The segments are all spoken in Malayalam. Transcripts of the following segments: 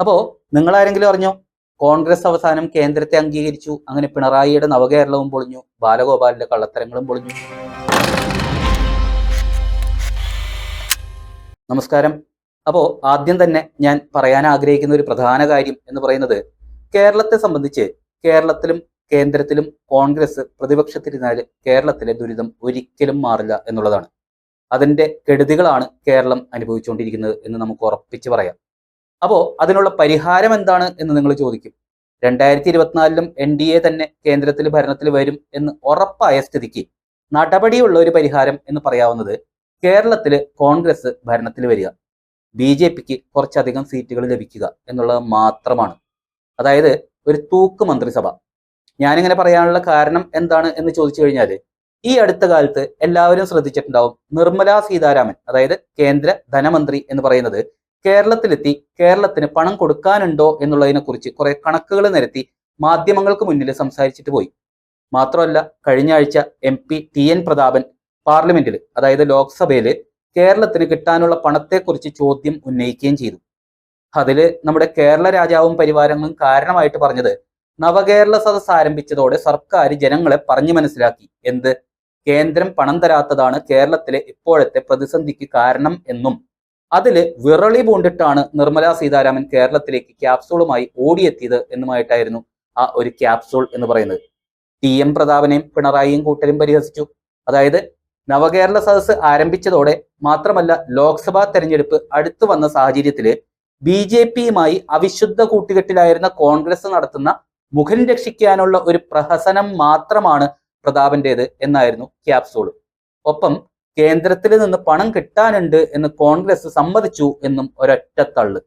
അപ്പോ നിങ്ങൾ ആരെങ്കിലും അറിഞ്ഞോ? കോൺഗ്രസ് അവസാനം കേന്ദ്രത്തെ അംഗീകരിച്ചു. അങ്ങനെ പിണറായിയുടെ നവകേരളവും പൊളിഞ്ഞു. ബാലഗോപാലിന്റെ കള്ളത്തരങ്ങളും പൊളിഞ്ഞു. നമസ്കാരം. അപ്പോ ആദ്യം തന്നെ ഞാൻ പറയാൻ ആഗ്രഹിക്കുന്ന ഒരു പ്രധാന കാര്യം എന്ന് പറയുന്നത് കേരളത്തെ സംബന്ധിച്ച് കേരളത്തിലും കേന്ദ്രത്തിലും കോൺഗ്രസ് പ്രതിപക്ഷത്തിരുന്നാൽ കേരളത്തിലെ ദുരിതം ഒരിക്കലും മാറില്ല എന്നുള്ളതാണ്. അതിന്റെ കെടുതികളാണ് കേരളം അനുഭവിച്ചുകൊണ്ടിരിക്കുന്നത് എന്ന് നമുക്ക് ഉറപ്പിച്ച് പറയാം. അപ്പോ അതിനുള്ള പരിഹാരം എന്താണ് എന്ന് നിങ്ങൾ ചോദിക്കും. രണ്ടായിരത്തി ഇരുപത്തിനാലിലും എൻ ഡി എ തന്നെ കേന്ദ്രത്തിൽ ഭരണത്തിൽ വരും എന്ന് ഉറപ്പായ സ്ഥിതിക്ക് നടപടിയുള്ള ഒരു പരിഹാരം എന്ന് പറയാവുന്നത് കേരളത്തിൽ കോൺഗ്രസ് ഭരണത്തിൽ വരിക. ബി ജെ പിക്ക് കുറച്ചധികം സീറ്റുകൾ ലഭിക്കുക എന്നുള്ളത് മാത്രമാണ്. അതായത് ഒരു തൂക്ക് മന്ത്രിസഭ. ഞാനിങ്ങനെ പറയാനുള്ള കാരണം എന്താണ് എന്ന് ചോദിച്ചു കഴിഞ്ഞാൽ ഈ അടുത്ത കാലത്ത് എല്ലാവരും ശ്രദ്ധിച്ചിട്ടുണ്ടാവും നിർമ്മല സീതാരാമൻ അതായത് കേന്ദ്ര ധനമന്ത്രി എന്ന് പറയുന്നത് കേരളത്തിലെത്തി കേരളത്തിന് പണം കൊടുക്കാനുണ്ടോ എന്നുള്ളതിനെ കുറിച്ച് കുറെ കണക്കുകൾ നിരത്തി മാധ്യമങ്ങൾക്ക് മുന്നിൽ സംസാരിച്ചിട്ട് പോയി. മാത്രമല്ല കഴിഞ്ഞ ആഴ്ച M P T N Prathapan പാർലമെന്റിൽ അതായത് ലോക്സഭയിൽ കേരളത്തിന് കിട്ടാനുള്ള പണത്തെക്കുറിച്ച് ചോദ്യം ഉന്നയിക്കുകയും ചെയ്തു. അതിൽ നമ്മുടെ കേരള രാജാവും പരിവാരങ്ങളും കാരണമായിട്ട് പറഞ്ഞത് നവകേരള സദസ് ആരംഭിച്ചതോടെ സർക്കാർ ജനങ്ങളെ പറഞ്ഞു മനസ്സിലാക്കി. എന്ത്? കേന്ദ്രം പണം തരാത്തതാണ് കേരളത്തിലെ ഇപ്പോഴത്തെ പ്രതിസന്ധിക്ക് കാരണം എന്നും. അതിൽ വിറളി പൂണ്ടിട്ടാണ് നിർമ്മലാ സീതാരാമൻ കേരളത്തിലേക്ക് ക്യാപ്സൂളുമായി ഓടിയെത്തിയത് എന്നുമായിട്ടായിരുന്നു ആ ഒരു ക്യാപ്സൂൾ എന്ന് പറയുന്നത്. ടി എം പ്രതാപനെയും പിണറായിയും കൂട്ടരും പരിഹസിച്ചു. അതായത് നവകേരള സദസ് ആരംഭിച്ചതോടെ മാത്രമല്ല ലോക്സഭാ തെരഞ്ഞെടുപ്പ് അടുത്തു വന്ന സാഹചര്യത്തിൽ ബി ജെ പിയുമായി അവിശുദ്ധ കൂട്ടുകെട്ടിലായിരുന്ന കോൺഗ്രസ് നടത്തുന്ന മുഖൻ രക്ഷിക്കാനുള്ള ഒരു പ്രഹസനം മാത്രമാണ് പ്രതാപന്റേത് എന്നായിരുന്നു ക്യാപ്സൂൾ. ഒപ്പം കേന്ദ്രത്തിൽ നിന്ന് പണം കിട്ടാനുണ്ട് എന്ന് കോൺഗ്രസ് സമ്മതിച്ചു എന്നും ഒരൊറ്റ തള്ള്.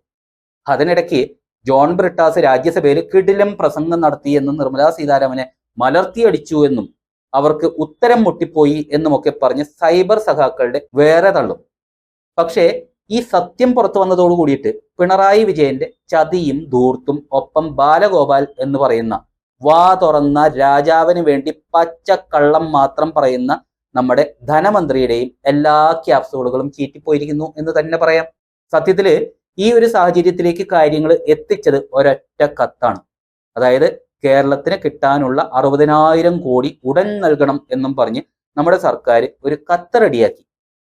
അതിനിടയ്ക്ക് ജോൺ ബ്രിട്ടാസ് രാജ്യസഭയിൽ കിടിലം പ്രസംഗം നടത്തി എന്നും നിർമ്മലാ സീതാരാമനെ മലർത്തിയടിച്ചു എന്നും അവർക്ക് ഉത്തരം മുട്ടിപ്പോയി എന്നുമൊക്കെ പറഞ്ഞ് സൈബർ സഖാക്കളുടെ വേറെ തള്ളും. പക്ഷേ ഈ സത്യം പുറത്തു വന്നതോടു കൂടിയിട്ട് പിണറായി വിജയന്റെ ചതിയും ധൂർത്തും ഒപ്പം ബാലഗോപാൽ എന്ന് പറയുന്ന വാ തുറന്ന രാജാവിന് വേണ്ടി പച്ചക്കള്ളം മാത്രം പറയുന്ന നമ്മുടെ ധനമന്ത്രിയുടെയും എല്ലാ ക്യാപ്സൂളുകളും ചീറ്റിപ്പോയിരിക്കുന്നു എന്ന് തന്നെ പറയാം. സത്യത്തിൽ ഈ ഒരു സാഹചര്യത്തിലേക്ക് കാര്യങ്ങൾ എത്തിച്ചത് ഒരൊറ്റ കത്താണ്. അതായത് കേരളത്തിന് കിട്ടാനുള്ള അറുപതിനായിരം കോടി ഉടൻ നൽകണം എന്നും പറഞ്ഞ് നമ്മുടെ സർക്കാർ ഒരു കത്ത് റെഡിയാക്കി.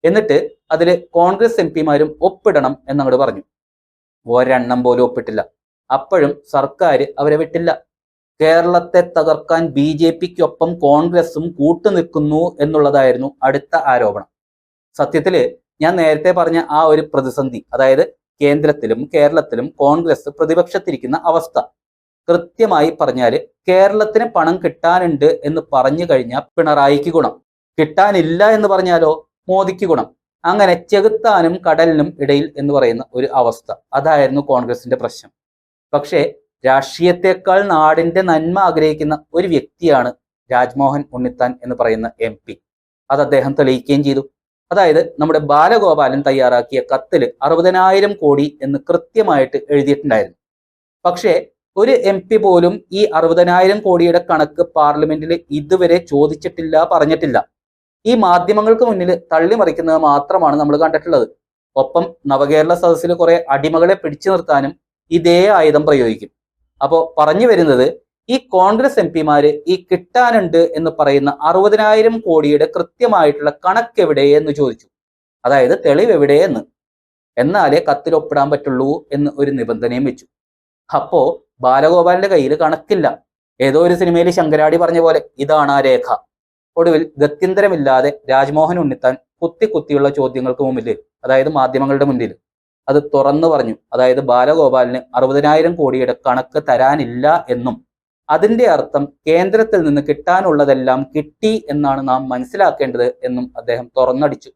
എന്നിട്ട് അതിൽ കോൺഗ്രസ് എം പിമാരും ഒപ്പിടണം എന്നങ്ങോട് പറഞ്ഞു. ഒരെണ്ണം പോലും ഒപ്പിട്ടില്ല. അപ്പോഴും സർക്കാർ അവരെ വിട്ടില്ല. കേരളത്തെ തകർക്കാൻ ബി ജെ പിക്കൊപ്പം കോൺഗ്രസും കൂട്ടുനിൽക്കുന്നു എന്നുള്ളതായിരുന്നു അടുത്ത ആരോപണം. സത്യത്തിൽ ഞാൻ നേരത്തെ പറഞ്ഞ ആ ഒരു പ്രതിസന്ധി അതായത് കേന്ദ്രത്തിലും കേരളത്തിലും കോൺഗ്രസ് പ്രതിപക്ഷത്തിരിക്കുന്ന അവസ്ഥ കൃത്യമായി പറഞ്ഞാൽ കേരളത്തിന് പണം കിട്ടാനുണ്ട് എന്ന് പറഞ്ഞു കഴിഞ്ഞാൽ പിണറായിക്ക് ഗുണം. കിട്ടാനില്ല എന്ന് പറഞ്ഞാലോ മോദിക്ക് ഗുണം. അങ്ങനെ ചെകുത്താനും കടലിനും ഇടയിൽ എന്ന് പറയുന്ന ഒരു അവസ്ഥ. അതായിരുന്നു കോൺഗ്രസിന്റെ പ്രശ്നം. പക്ഷേ രാഷ്ട്രീയത്തെക്കാൾ നാടിന്റെ നന്മ ആഗ്രഹിക്കുന്ന ഒരു വ്യക്തിയാണ് രാജ്മോഹൻ ഉണ്ണിത്താൻ എന്ന് പറയുന്ന എം പി. അത് അദ്ദേഹം തെളിയിക്കുകയും ചെയ്തു. അതായത് നമ്മുടെ ബാലഗോപാലൻ തയ്യാറാക്കിയ കത്തിൽ അറുപതിനായിരം കോടി എന്ന് കൃത്യമായിട്ട് എഴുതിയിട്ടുണ്ടായിരുന്നു. പക്ഷേ ഒരു എം പി പോലും ഈ അറുപതിനായിരം കോടിയുടെ കണക്ക് പാർലമെന്റിൽ ഇതുവരെ ചോദിച്ചിട്ടില്ല പറഞ്ഞിട്ടില്ല. ഈ മാധ്യമങ്ങൾക്ക് മുന്നിൽ തള്ളിമറിക്കുന്നത് മാത്രമാണ് നമ്മൾ കണ്ടിട്ടുള്ളത്. ഒപ്പം നവകേരള സദസ്സിൽ കുറെ അടിമകളെ പിടിച്ചു നിർത്താനും ഇതേ ആയുധം പ്രയോഗിക്കും. അപ്പോൾ പറഞ്ഞു വരുന്നത് ഈ കോൺഗ്രസ് എം പിമാര് ഈ കിട്ടാനുണ്ട് എന്ന് പറയുന്ന അറുപതിനായിരം കോടിയുടെ കൃത്യമായിട്ടുള്ള കണക്ക് എവിടെ എന്ന് ചോദിച്ചു. അതായത് തെളിവ് എവിടെ എന്ന് എന്നാലേ കത്തിൽ ഒപ്പിടാൻ പറ്റുള്ളൂ എന്ന് ഒരു നിബന്ധനയും വെച്ചു. അപ്പോ ബാലഗോപാലിന്റെ കയ്യിൽ കണക്കില്ല. ഏതോ ഒരു സിനിമയിൽ ശങ്കരാടി പറഞ്ഞ പോലെ ഇതാണ് ആ രേഖ. ഒടുവിൽ ഗത്യന്തരമില്ലാതെ രാജ്മോഹൻ ഉണ്ണിത്താൻ കുത്തി കുത്തിയുള്ള ചോദ്യങ്ങൾക്ക് മുമ്പിൽ അതായത് മാധ്യമങ്ങളുടെ മുന്നിൽ അത് തുറന്നു പറഞ്ഞു. അതായത് ബാലഗോപാലിന് അറുപതിനായിരം കോടിയുടെ കണക്ക് തരാനില്ല എന്നും. അതിന്റെ അർത്ഥം കേന്ദ്രത്തിൽ നിന്ന് കിട്ടാനുള്ളതെല്ലാം കിട്ടി എന്നാണ് നാം മനസ്സിലാക്കേണ്ടത് എന്നും അദ്ദേഹം തുറന്നടിച്ചു.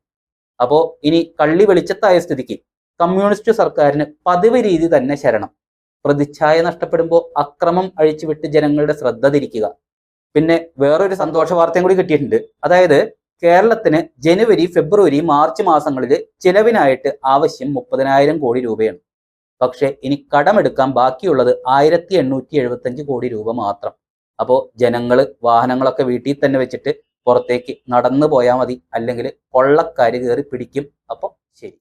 അപ്പോ ഇനി കള്ളി വെളിച്ചത്തായ സ്ഥിതിക്ക് കമ്മ്യൂണിസ്റ്റ് സർക്കാരിന് പതിവ് രീതി തന്നെ ശരണം. പ്രതിച്ഛായ നഷ്ടപ്പെടുമ്പോൾ അക്രമം അഴിച്ചുവിട്ട് ജനങ്ങളുടെ ശ്രദ്ധ തിരിക്കുക. പിന്നെ വേറൊരു സന്തോഷ വാർത്തയും കൂടി കിട്ടിയിട്ടുണ്ട്. അതായത് കേരളത്തിന് ജനുവരി ഫെബ്രുവരി മാർച്ച് മാസങ്ങളിൽ ചിലവിനായിട്ട് ആവശ്യം മുപ്പതിനായിരം കോടി രൂപയാണ്. പക്ഷെ ഇനി കടമെടുക്കാൻ ബാക്കിയുള്ളത് ആയിരത്തി എണ്ണൂറ്റി എഴുപത്തഞ്ച് കോടി രൂപ മാത്രം. അപ്പോൾ ജനങ്ങൾ വാഹനങ്ങളൊക്കെ വീട്ടിൽ തന്നെ വെച്ചിട്ട് പുറത്തേക്ക് നടന്നു പോയാൽ മതി. അല്ലെങ്കിൽ കൊള്ളക്കാര് കയറി പിടിക്കും. അപ്പോൾ ശരി.